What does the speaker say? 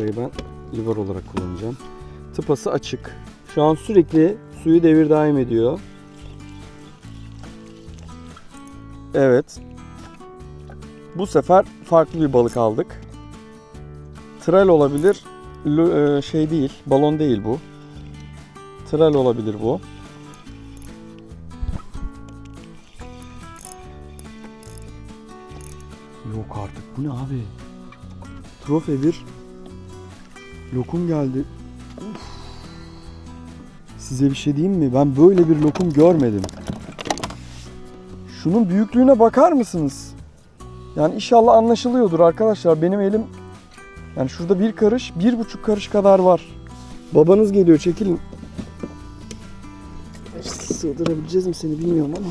lacivert olarak kullanacağım. Tıpası açık. Şu an sürekli suyu devir daim ediyor. Evet. Bu sefer farklı bir balık aldık. Tral olabilir. E, şey değil, balon değil bu. Tral olabilir bu. Yok artık. Bu ne abi? Trofe bir lokum geldi. Uf. Size bir şey diyeyim mi? Ben böyle bir lokum görmedim. Şunun büyüklüğüne bakar mısınız? Yani inşallah anlaşılıyordur arkadaşlar. Benim elim yani şurada bir karış, bir buçuk karış kadar var. Babanız geliyor çekilin. Sığdırabileceğiz mi seni bilmiyorum ama.